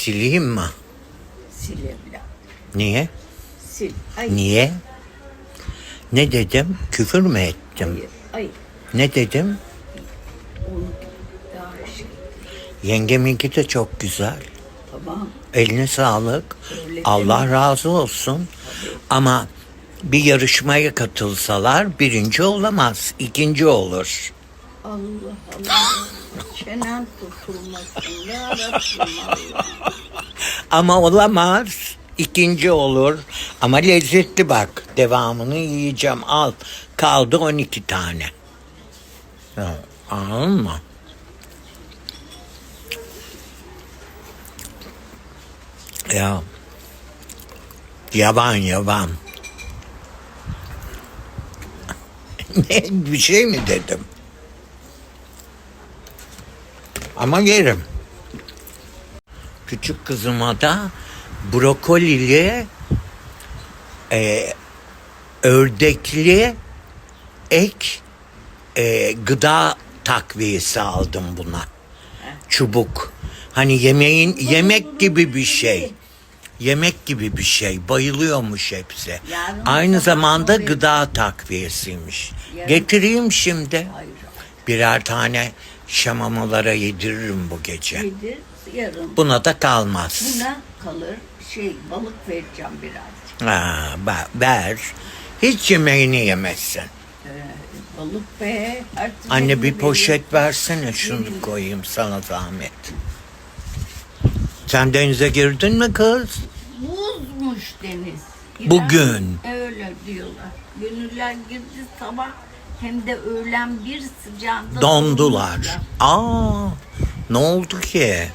Sileyim mi? Sil evlat. Niye? Sil. Ay. Niye? Ne dedim? Küfür mü ettim? Hayır. Ay. Ne dedim? Onu daha şey. Yengeminki de çok güzel. Tamam. Eline sağlık. Öyle Allah razı olsun. Ama bir yarışmaya katılsalar birinci olamaz. ikinci olur. Allah Allah. Çenen tutulmasın. Ya. Ama olamaz. ikinci olur. Ama lezzetli bak. Devamını yiyeceğim. Al. Kaldı 12 tane. Ha, Anladın? Ya. Yavan yavan. ne bir şey mi dedim? Ama yerim. Küçük kızıma da brokolili e, ördekli ek e, gıda takviyesi aldım buna. Çubuk. Hani yemeğin yemek gibi bir şey. Yemek gibi bir şey. Bayılıyormuş hepsi. Aynı zamanda gıda takviyesiymiş. Getireyim şimdi. Hayır. Birer tane şamamalara yediririm bu gece. Yedir. Yarın. Buna da kalmaz. Buna kalır. Şey balık vereceğim birazcık. Ha, ba- ver. Hiç yemeğini yemezsin. Ee, balık be. Türlü Anne bir poşet versene şunu koyayım sana zahmet. Sen denize girdin mi kız? Buzmuş deniz. Bugün. Öyle diyorlar. Gönüller girdi sabah hem de öğlen bir sıcağında Dondular. Aa, ne oldu ki?